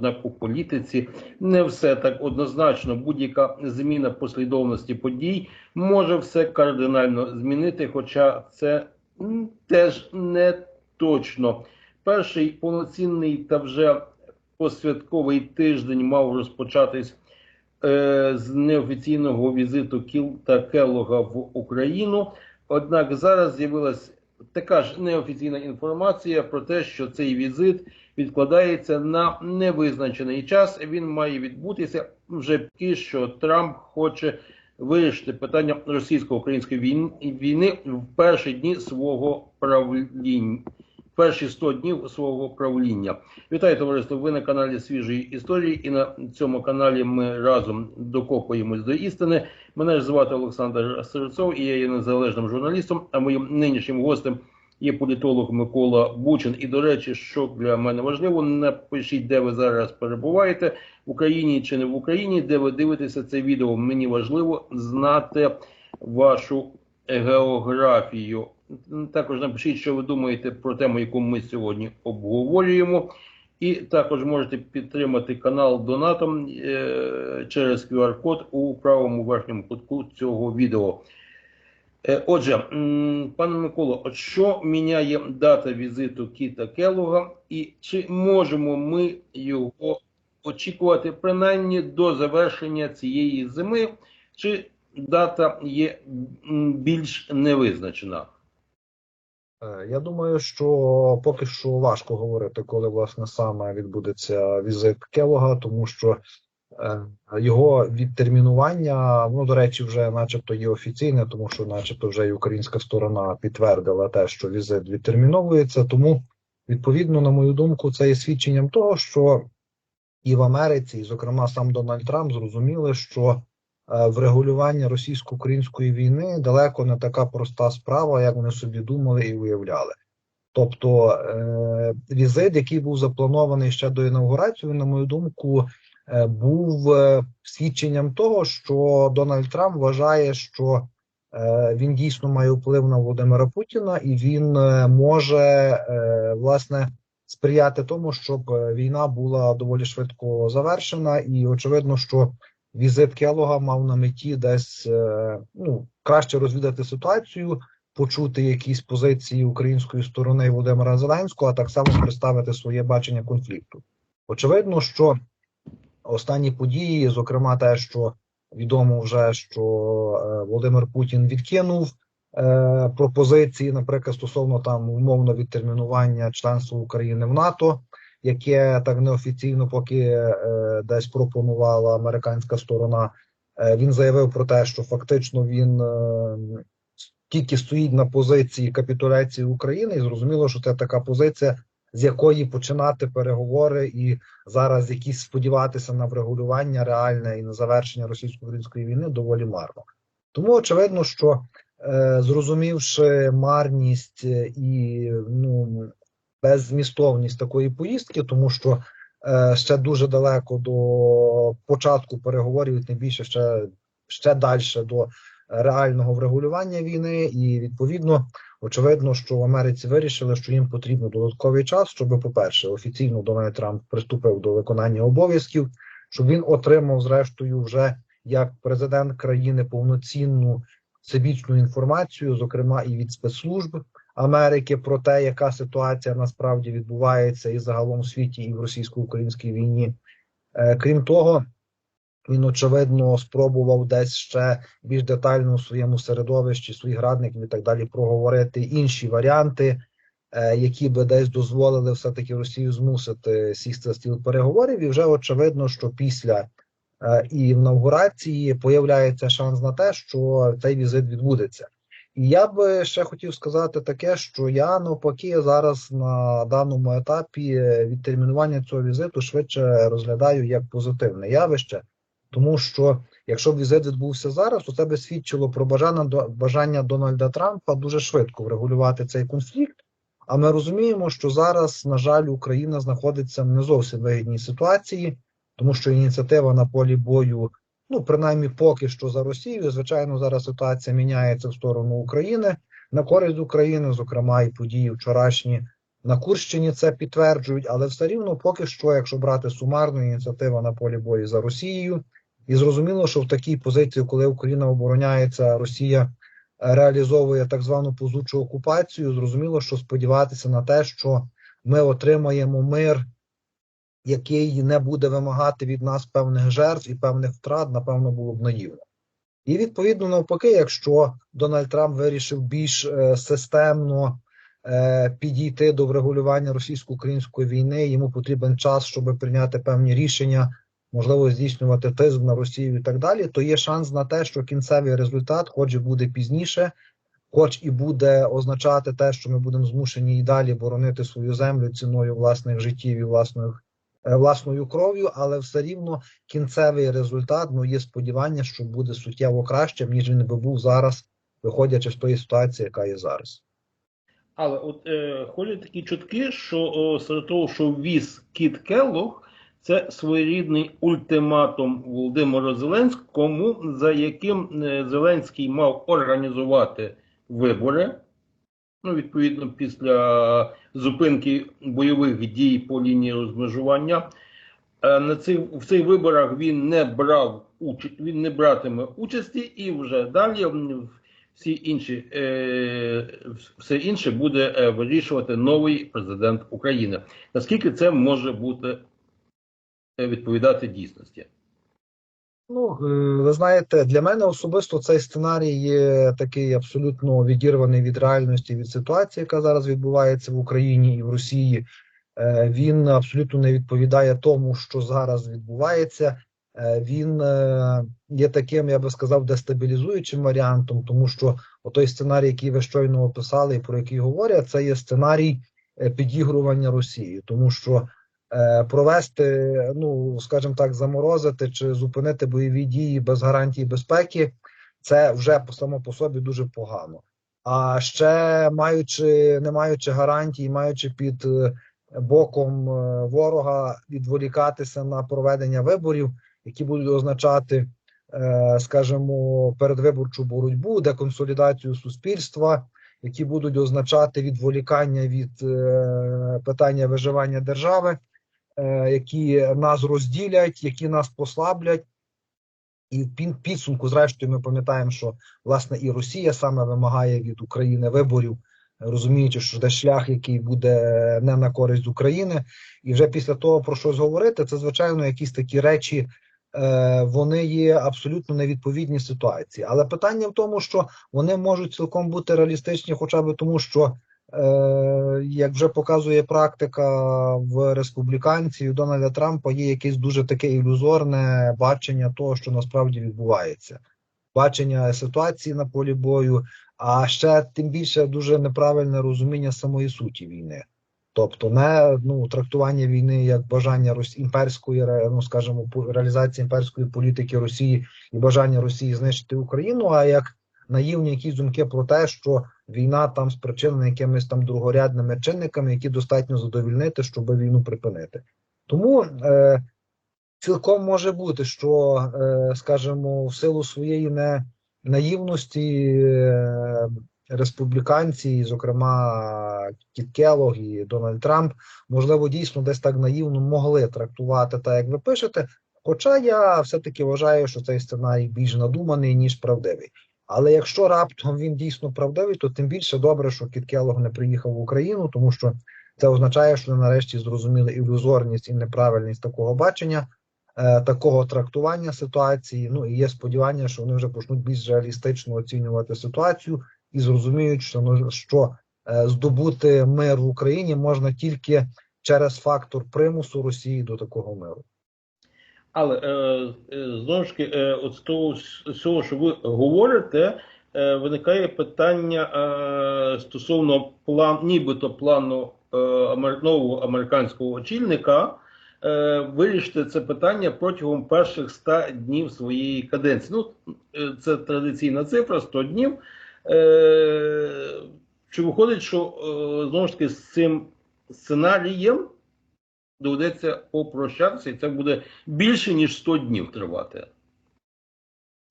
Однак у політиці не все так однозначно. Будь-яка зміна послідовності подій може все кардинально змінити, хоча це теж не точно. Перший повноцінний та вже посвятковий тиждень мав розпочатись е, з неофіційного візиту Кіл та Келлога в Україну. Однак зараз з'явилась така ж неофіційна інформація про те, що цей візит відкладається на невизначений час. Він має відбутися вже поки що Трамп хоче вирішити питання російсько-української війни, в перші дні свого правління. Перші 100 днів свого правління. Вітаю товариство. Ви на каналі Свіжої історії, і на цьому каналі ми разом докопуємось до істини. Мене ж звати Олександр Серцов, і я є незалежним журналістом. А моїм нинішнім гостем є політолог Микола Бучин. І до речі, що для мене важливо, напишіть, де ви зараз перебуваєте в Україні чи не в Україні, де ви дивитеся це відео. Мені важливо знати вашу географію. Також напишіть, що ви думаєте про тему, яку ми сьогодні обговорюємо. І також можете підтримати канал Донатом е, через QR-код у правому верхньому кутку цього відео. Е, Отже, пане Миколо, що міняє дата візиту Кіта Келлога, і чи можемо ми його очікувати принаймні до завершення цієї зими, чи дата є більш невизначена? Е, Я думаю, що поки що важко говорити, коли власне саме відбудеться візит Келога, тому що його відтермінування, ну до речі, вже, начебто, є офіційне, тому що, начебто, вже і українська сторона підтвердила те, що візит відтерміновується. Тому, відповідно, на мою думку, це є свідченням того, що і в Америці, і, зокрема, сам Дональд Трамп зрозуміли, що е, врегулювання російсько-української війни далеко не така проста справа, як вони собі думали і уявляли. Тобто е, візит, який був запланований ще до інаугурації, на мою думку, е, був е, свідченням того, що Дональд Трамп вважає, що е, він дійсно має вплив на Володимира Путіна, і він е, може е, власне сприяти тому, щоб е, війна була доволі швидко завершена, і очевидно, що візит Келога мав на меті десь е, ну краще розвідати ситуацію, почути якісь позиції української сторони Володимира Зеленського, а так само представити своє бачення конфлікту. Очевидно, що останні події, зокрема, те, що відомо вже, що е, Володимир Путін відкинув е, пропозиції, наприклад, стосовно там умовно відтермінування членства України в НАТО яке так неофіційно поки е, десь пропонувала американська сторона. Він заявив про те, що фактично він тільки стоїть на позиції капітуляції України, і зрозуміло, що це така позиція, з якої починати переговори, і зараз якісь сподіватися на врегулювання реальне і на завершення російсько-української війни доволі марно. Тому очевидно, що е, зрозумівши марність і ну беззмістовність такої поїздки, тому що е, ще дуже далеко до початку переговорів, тим більше ще, ще далі до реального врегулювання війни, і відповідно очевидно, що в Америці вирішили, що їм потрібен додатковий час, щоб, по-перше, офіційно Дональд Трамп приступив до виконання обов'язків, щоб він отримав, зрештою, вже як президент країни повноцінну всебічну інформацію, зокрема і від спецслужб. Америки про те, яка ситуація насправді відбувається і загалом у світі, і в російсько-українській війні. Е, крім того, він очевидно спробував десь ще більш детально у своєму середовищі своїх радників і так далі проговорити інші варіанти, е, які би десь дозволили все таки Росію змусити сісти за стіл переговорів. І вже очевидно, що після е, і інаугурації появляється шанс на те, що цей візит відбудеться. І я би ще хотів сказати таке, що я навпаки зараз на даному етапі відтермінування цього візиту швидше розглядаю як позитивне явище, тому що якщо б візит відбувся зараз, то це би свідчило про бажання бажання Дональда Трампа дуже швидко врегулювати цей конфлікт. А ми розуміємо, що зараз, на жаль, Україна знаходиться в не зовсім вигідній ситуації, тому що ініціатива на полі бою Ну, принаймні, поки що за Росію. Звичайно, зараз ситуація міняється в сторону України на користь України, зокрема, і події вчорашні На Курщині це підтверджують, але все рівно поки що, якщо брати сумарну ініціативу на полі бою за Росією, і зрозуміло, що в такій позиції, коли Україна обороняється, Росія е, реалізовує так звану позучу окупацію, зрозуміло, що сподіватися на те, що ми отримаємо мир, який не буде вимагати від нас певних жертв і певних втрат, напевно, було б наївно. І відповідно навпаки, якщо Дональд Трамп вирішив більш е, системно е, підійти до врегулювання російсько-української війни, йому потрібен час, щоб прийняти певні рішення, можливо, здійснювати тиск на Росію і так далі, то є шанс на те, що кінцевий результат, хоч і буде пізніше, хоч і буде означати те, що ми будемо змушені і далі боронити свою землю ціною власних життів і власною, е, власною кров'ю, але все рівно кінцевий результат, ну є сподівання, що буде суттєво кращим, ніж він би був зараз, виходячи з тої ситуації, яка є зараз. Але от е, ходять такі чутки, що о, серед того, що віз Кіт Келлог, це своєрідний ультиматум Володимира Зеленському, за яким е, Зеленський мав організувати вибори. Ну, відповідно, після зупинки бойових дій по лінії розмежування. Е, На цих в цих виборах він не брав уч... він не братиме участі, і вже далі всі інші е... все інше буде вирішувати новий президент України. Наскільки це може бути відповідати дійсності? Ну, е, ви знаєте, для мене особисто цей сценарій є такий абсолютно відірваний від реальності, від ситуації, яка зараз відбувається в Україні і в Росії. Е, Він абсолютно не відповідає тому, що зараз відбувається. Е, Він є таким, я би сказав, дестабілізуючим варіантом, тому що той сценарій, який ви щойно описали, і про який говорять, це є сценарій підігрування Росії, тому що провести, ну скажімо так, заморозити чи зупинити бойові дії без гарантії безпеки, це вже само по собі дуже погано. А ще маючи, не маючи гарантій, маючи під е, боком е, ворога відволікатися на проведення виборів, які будуть означати, е, скажімо, передвиборчу боротьбу, деконсолідацію суспільства, які будуть означати відволікання від е, питання виживання держави, е, які нас розділять, які нас послаблять. І в підсумку, зрештою, ми пам'ятаємо, що власне і Росія саме вимагає від України виборів, розуміючи, що це шлях, який буде не на користь України. І вже після того про щось говорити, це звичайно якісь такі речі. е, Вони є абсолютно невідповідні ситуації, але питання в тому, що вони можуть цілком бути реалістичні, хоча б тому, що е, як вже показує практика в республіканців Дональда Трампа, є якесь дуже таке ілюзорне бачення того, що насправді відбувається, бачення ситуації на полі бою, а ще тим більше дуже неправильне розуміння самої суті війни. Тобто не ну трактування війни як бажання Рос... імперської ну скажімо, реалізації імперської політики Росії і бажання Росії знищити Україну, а як наївні якісь думки про те, що війна там спричинена якимись там другорядними чинниками, які достатньо задовільнити, щоб війну припинити. Тому е, цілком може бути, що, е, скажімо, в силу своєї не наївності е, республіканці, зокрема Кіт Келлог і Дональд Трамп, можливо, дійсно десь так наївно могли трактувати так, як ви пишете. Хоча я все-таки вважаю, що цей сценарій більш надуманий, ніж правдивий. Але якщо раптом він дійсно правдивий, то тим більше добре, що Кіт не приїхав в Україну, тому що це означає, що нарешті зрозуміли ілюзорність і неправильність такого бачення, е, такого трактування ситуації. Ну і є сподівання, що вони вже почнуть більш реалістично оцінювати ситуацію і зрозуміють, що, ну, що е, здобути мир в Україні можна тільки через фактор примусу Росії до такого миру. Але е, е, знову ж таки, е, от з того, з того, що ви говорите, виникає питання стосовно план, нібито плану нового американського очільника. Вирішити це питання протягом перших 100 днів своєї каденції. Ну, це традиційна цифра 100 днів. Чи виходить, що знову ж таки з цим сценарієм доведеться попрощатися, і це буде більше ніж 100 днів тривати.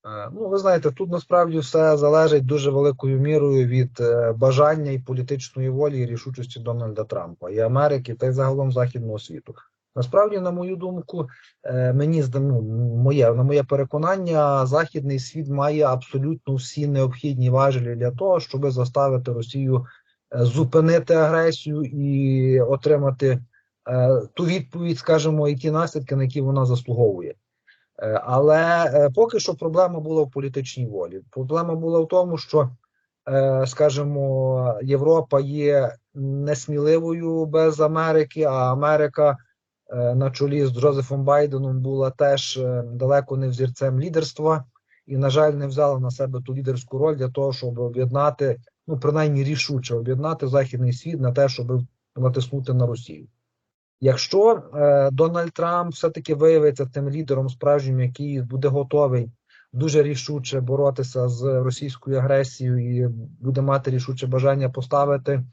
Е, Ну, ви знаєте, тут насправді все залежить дуже великою мірою від е, бажання і політичної волі і рішучості Дональда Трампа і Америки, та й загалом західного світу. Насправді, на мою думку, е, мені ну, моє на моє переконання, західний світ має абсолютно всі необхідні важелі для того, щоб заставити Росію зупинити агресію і отримати ту відповідь, скажімо, і ті наслідки, на які вона заслуговує. Е, Але е, поки що проблема була в політичній волі. Проблема була в тому, що, е, скажімо, Європа є несміливою без Америки, а Америка е, на чолі з Джозефом Байденом була теж е, далеко не взірцем лідерства і, на жаль, не взяла на себе ту лідерську роль для того, щоб об'єднати, ну принаймні рішуче об'єднати західний світ на те, щоб натиснути на Росію. Якщо е, Дональд Трамп все-таки виявиться тим лідером справжнім, який буде готовий дуже рішуче боротися з російською агресією і буде мати рішуче бажання поставити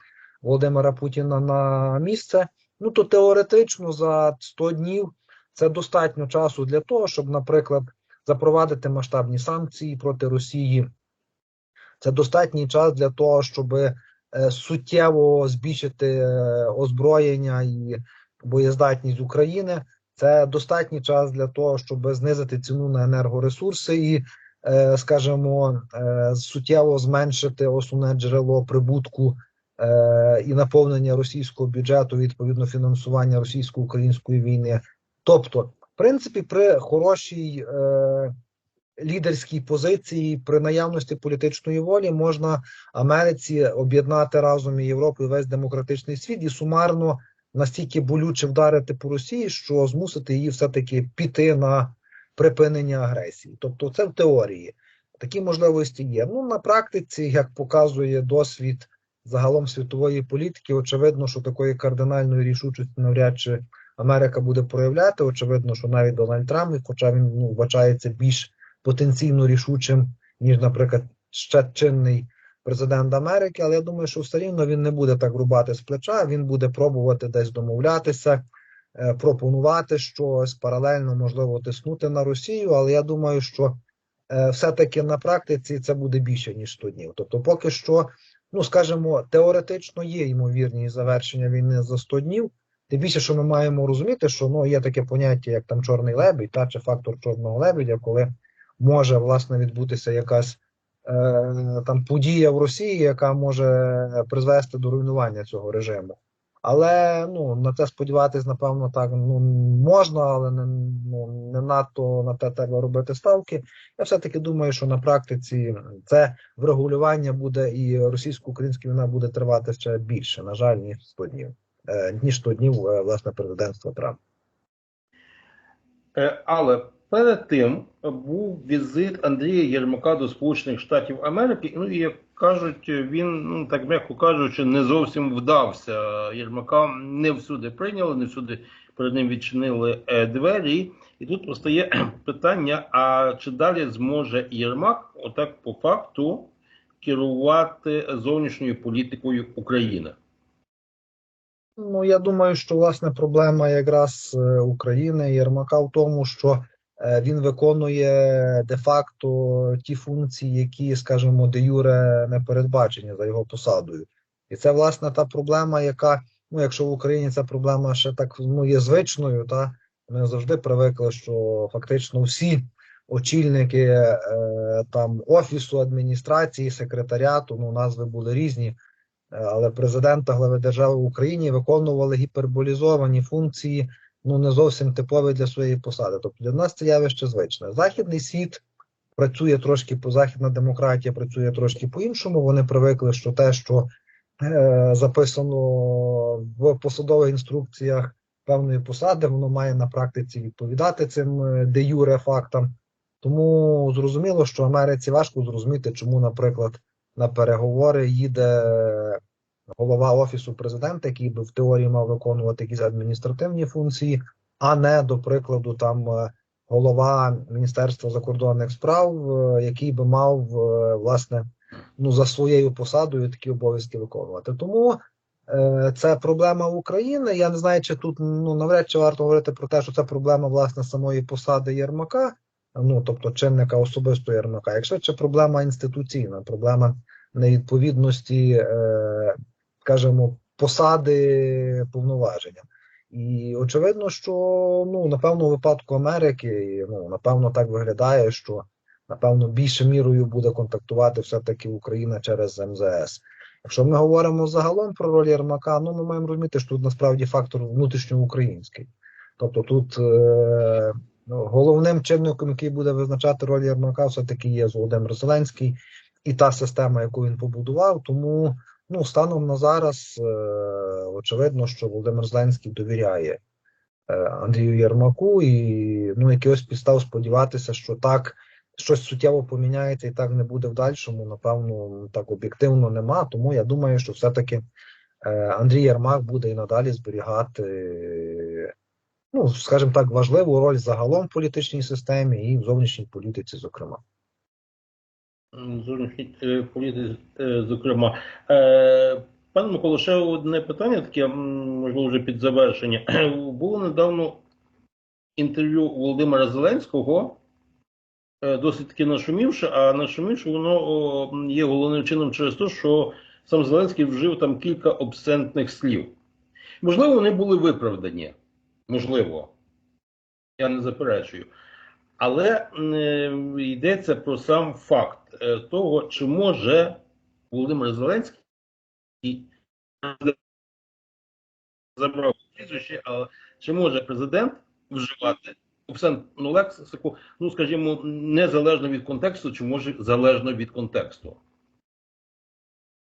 Володимира Путіна на місце, ну то теоретично за 100 днів це достатньо часу для того, щоб, наприклад, запровадити масштабні санкції проти Росії. Це достатній час для того, щоб е, суттєво збільшити е, озброєння і боєздатність України. Це достатній час для того, щоб знизити ціну на енергоресурси і, е, скажімо, е, суттєво зменшити основне джерело прибутку е, і наповнення російського бюджету відповідно фінансування російсько-української війни. Тобто, в принципі, при хорошій лідерській позиції, при наявності політичної волі, можна Америці об'єднати разом і Європу і весь демократичний світ і сумарно настільки болюче вдарити по Росії, що змусити її все-таки піти на припинення агресії. Тобто, це в теорії такі можливості є. Ну на практиці, як показує досвід загалом світової політики, очевидно, що такої кардинальної рішучості навряд чи Америка буде проявляти. Очевидно, що навіть Дональд Трамп, хоча він ну, вважається більш потенційно рішучим, ніж, наприклад, ще чинний президент Америки, але я думаю, що все рівно він не буде так рубати з плеча. Він буде пробувати десь домовлятися, е, пропонувати щось паралельно, можливо, тиснути на Росію. Але я думаю, що е, все-таки на практиці це буде більше ніж 100 днів. Тобто, поки що, ну скажімо, теоретично є ймовірність завершення війни за 100 днів. Тим більше, що ми маємо розуміти, що ну є таке поняття, як там чорний лебідь, та чи фактор чорного лебедя, коли може власне відбутися якась там подія в Росії, яка може призвести до руйнування цього режиму. Але ну на це сподіватись, напевно, так ну можна, але не ну не надто на те треба робити ставки. Я все-таки думаю, що на практиці це врегулювання буде і російсько-українська війна буде тривати ще більше, на жаль, ніж 100 днів, е, ніж 100 днів е, власне президентства Трампа. Е, Але перед тим був візит Андрія Єрмака до Сполучених Штатів Америки. Ну і як кажуть, він, ну так м'яко кажучи, не зовсім вдався. Єрмака не всюди прийняли, не всюди перед ним відчинили е, двері. І тут постає питання: а чи далі зможе Єрмак, отак по факту, керувати зовнішньою політикою України? Ну, я думаю, що власне проблема якраз е, України Єрмака в тому, що він виконує де-факто ті функції, які, скажімо, де юре не передбачені за його посадою. І це власне та проблема, яка, ну, якщо в Україні ця проблема ще так ну, є звичною, та ми завжди привикли, що фактично всі очільники е, там офісу, адміністрації, секретаріату, ну назви були різні. Е, але президента глави держави в Україні виконували гіперболізовані функції, ну не зовсім типові для своєї посади. Тобто для нас це явище звичне. Західний світ працює трошки по західна демократія, працює трошки по-іншому. Вони привикли, що те, що е, записано в посадових інструкціях певної посади, воно має на практиці відповідати цим де юре фактам. Тому зрозуміло, що Америці важко зрозуміти, чому, наприклад на переговори їде голова офісу президента, який би в теорії мав виконувати якісь адміністративні функції, а не до прикладу, там е, голова Міністерства закордонних справ, е, який би мав е, власне ну за своєю посадою такі обов'язки виконувати. Тому це проблема України. Я не знаю, чи тут ну навряд чи варто говорити про те, що це проблема власне самої посади Єрмака. ну тобто чинника особисто Єрмака, як швидше проблема інституційна, проблема невідповідності, скажімо, посади повноваження. І очевидно, що ну напевно, у випадку Америки, ну напевно, так виглядає, що напевно більше мірою буде контактувати все-таки Україна через МЗС. Якщо ми говоримо загалом про роль Єрмака, ну ми маємо розуміти, що тут насправді фактор внутрішньоукраїнський. Тобто тут е, ну, головним чинником, який буде визначати роль Єрмака, все-таки є Володимир Зеленський і та система, яку він побудував. Тому ну, станом на зараз е, очевидно, що Володимир Зеленський довіряє е, Андрію Єрмаку, і ну, якихось підстав сподіватися, що так щось суттєво поміняється і так не буде в дальшому. Напевно, так об'єктивно нема. Тому я думаю, що все-таки е, Андрій Єрмак буде і надалі зберігати, ну, скажімо так, важливу роль загалом в політичній системі і в зовнішній політиці, зокрема. Зовнішній е, політиці, е, зокрема. Е, Пане Миколо, ще одне питання, таке, можливо, вже під завершення. Було недавно інтерв'ю Володимира Зеленського, досить таки нашумівши, а нашумівши воно є головним чином через те, що сам Зеленський вжив там кілька обсцентних слів. Можливо, вони були виправдані. Можливо. Я не заперечую. Але е, йдеться про сам факт е, того, чи може Володимир Зеленський забрав прізвище, але чи може президент вживати обсцентну лексику, ну скажімо, незалежно від контексту, чи може залежно від контексту?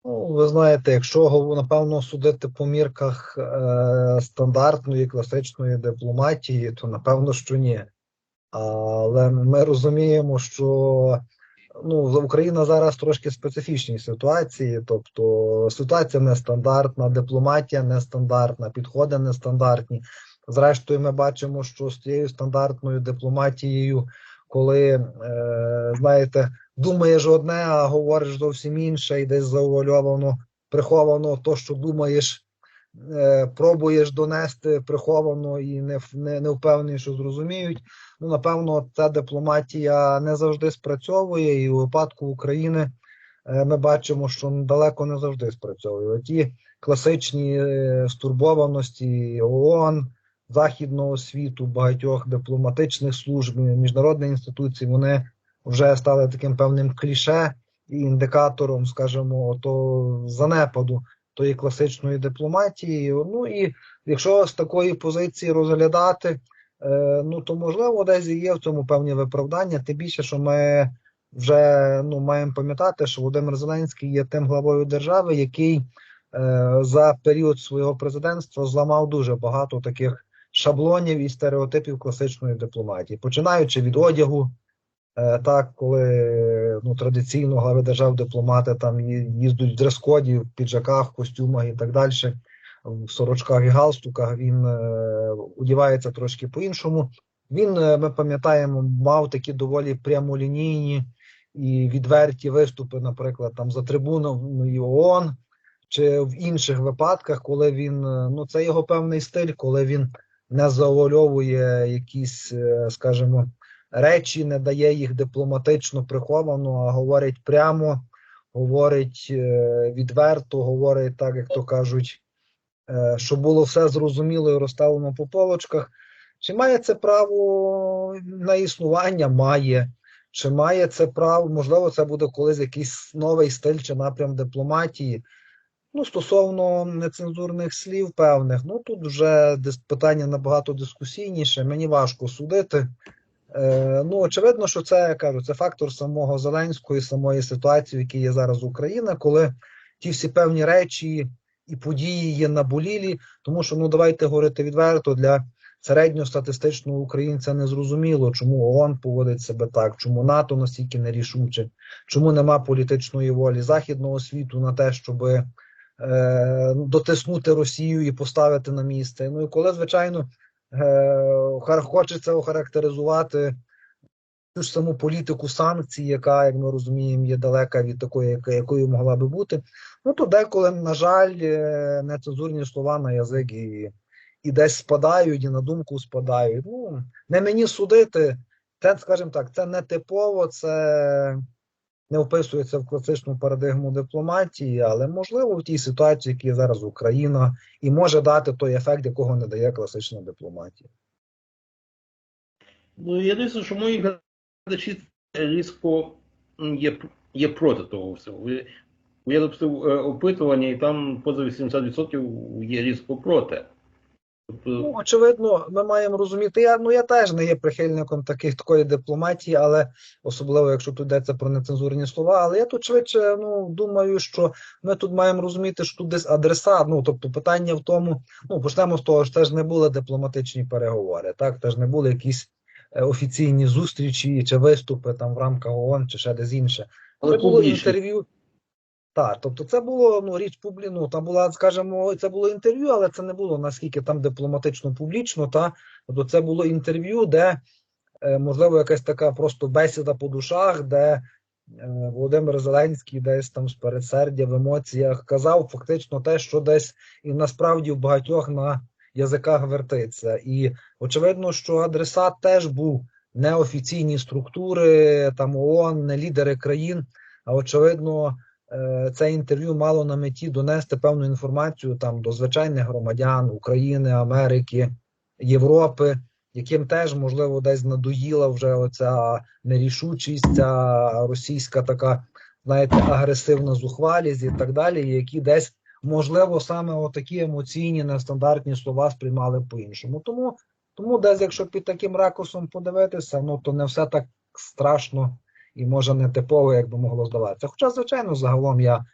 Ну, ви знаєте, якщо напевно судити по мірках е, стандартної класичної дипломатії, то напевно, що ні. Але ми розуміємо, що ну, Україна зараз трошки в специфічній ситуації, тобто ситуація нестандартна, дипломатія нестандартна, підходи нестандартні. Зрештою, ми бачимо, що з тією стандартною дипломатією, коли е, знаєте, думаєш одне, а говориш зовсім інше, і десь заувальовано, приховано то, що думаєш, пробуєш донести приховано і не, не, не впевнений, що зрозуміють. Ну, напевно, ця дипломатія не завжди спрацьовує, і у випадку України е, ми бачимо, що далеко не завжди спрацьовує. Ті класичні е, стурбованості ООН, західного світу, багатьох дипломатичних служб, міжнародних інституцій, вони вже стали таким певним кліше і індикатором, скажімо, то занепаду тої класичної дипломатії. Ну і якщо з такої позиції розглядати, е, ну то можливо десь є в цьому певні виправдання. Тим більше, що ми вже ну маємо пам'ятати, що Володимир Зеленський є тим главою держави, який е, за період свого президентства зламав дуже багато таких шаблонів і стереотипів класичної дипломатії, починаючи від одягу. Е, Так, коли ну, традиційно глави держав дипломати там їздять в дрес-коді, в піджаках, в костюмах і так далі, в сорочках і галстуках, він е, одягається трошки по-іншому. Він, е, ми пам'ятаємо, мав такі доволі прямолінійні і відверті виступи, наприклад, там за трибуною ООН, чи в інших випадках, коли він, ну це його певний стиль, коли він не завуальовує якісь, скажімо, речі, не дає їх дипломатично приховано, а говорить прямо, говорить е, відверто, говорить так, як то кажуть, е, щоб було все зрозуміло і розставлено по полочках. Чи має це право на існування? Має. Чи має це право? Можливо, це буде колись якийсь новий стиль чи напрям дипломатії. Ну, стосовно нецензурних слів певних, ну тут вже питання набагато дискусійніше. Мені важко судити. Е, ну, очевидно, що це я кажу, це фактор самого Зеленського і самої ситуації, в є зараз Україна, коли ті всі певні речі і події є наболілі, тому що ну давайте говорити відверто для середньостатистичного українця не зрозуміло, чому ООН поводить себе так, чому НАТО настільки нерішуче, чому нема політичної волі західного світу на те, щоби е, дотиснути Росію і поставити на місце. Ну і коли, звичайно, хочеться охарактеризувати ту ж саму політику санкцій, яка, як ми розуміємо, є далека від такої, якою могла би бути. Ну то деколи, на жаль, е, нецензурні слова на язик і, і десь спадають, і на думку спадають. Ну не мені судити. це, скажімо так, це не типово, це не вписується в класичну парадигму дипломатії, але можливо в тій ситуації, в якій зараз Україна, і може дати той ефект, якого не дає класична дипломатія. Ну, я дивлюся, що мої глядачі різко є, є проти того всього. Я допустив е, опитування, і там поза 80% є різко проти. Тобто, Ну, очевидно, ми маємо розуміти. Я ну я теж не є прихильником таких такої дипломатії, але особливо якщо тут йдеться про нецензурні слова. Але я тут швидше ну думаю, що ми тут маємо розуміти, що тут десь адреса. Ну тобто, питання в тому, ну почнемо з того, що це ж не були дипломатичні переговори, так теж не були якісь е, офіційні зустрічі чи виступи там в рамках ООН чи ще десь інше. Але було публічні. інтерв'ю. Так, тобто це було ну, річ публі... ну, там була, скажімо, це було інтерв'ю, але це не було наскільки там дипломатично публічно. Та тобто це було інтерв'ю, де е, можливо якась така просто бесіда по душах, де е, Володимир Зеленський десь там з передсердя в емоціях казав фактично те, що десь і насправді в багатьох на язиках вертиться. І очевидно, що адресат теж був не офіційні структури, там ООН, не лідери країн, а очевидно. Е, Це інтерв'ю мало на меті донести певну інформацію там до звичайних громадян України, Америки, Європи, яким теж можливо десь надоїла вже оця нерішучість, ця російська така, знаєте, агресивна зухвалість і так далі, які десь можливо саме отакі емоційні нестандартні слова сприймали по-іншому. Тому, тому десь, якщо під таким ракурсом подивитися, ну то не все так страшно і може не типово, як би могло здаватися. Хоча, звичайно, загалом я,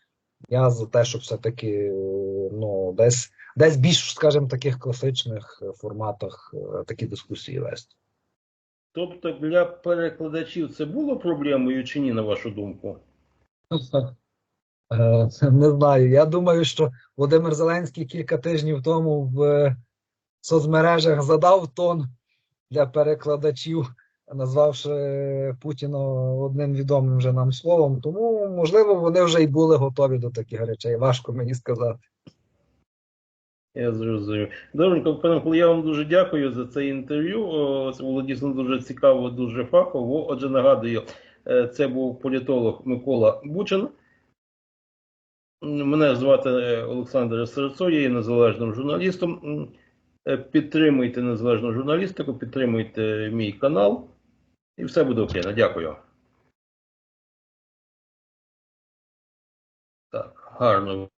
я за те, щоб все-таки ну, десь, десь більш, скажімо, таких класичних форматах е, такі дискусії вести. тобто для перекладачів це було проблемою чи ні, на вашу думку? Е, Не знаю. Я думаю, що Володимир Зеленський кілька тижнів тому в е, соцмережах задав тон для перекладачів, назвавши Путіна одним відомим вже нам словом. Тому, можливо, вони вже й були готові до таких речей. Важко мені сказати. Я зрозумів. Добренько, пане Микола, я вам дуже дякую за це інтерв'ю. Це було дійсно дуже цікаво, дуже фахово. Отже, нагадую, е, це був політолог Микола Бучин. Мене звати е, Олександр Серцо, я є незалежним журналістом. Е, Підтримуйте незалежну журналістику, підтримуйте мій канал, і все буде окей. Дякую. Так, гарно.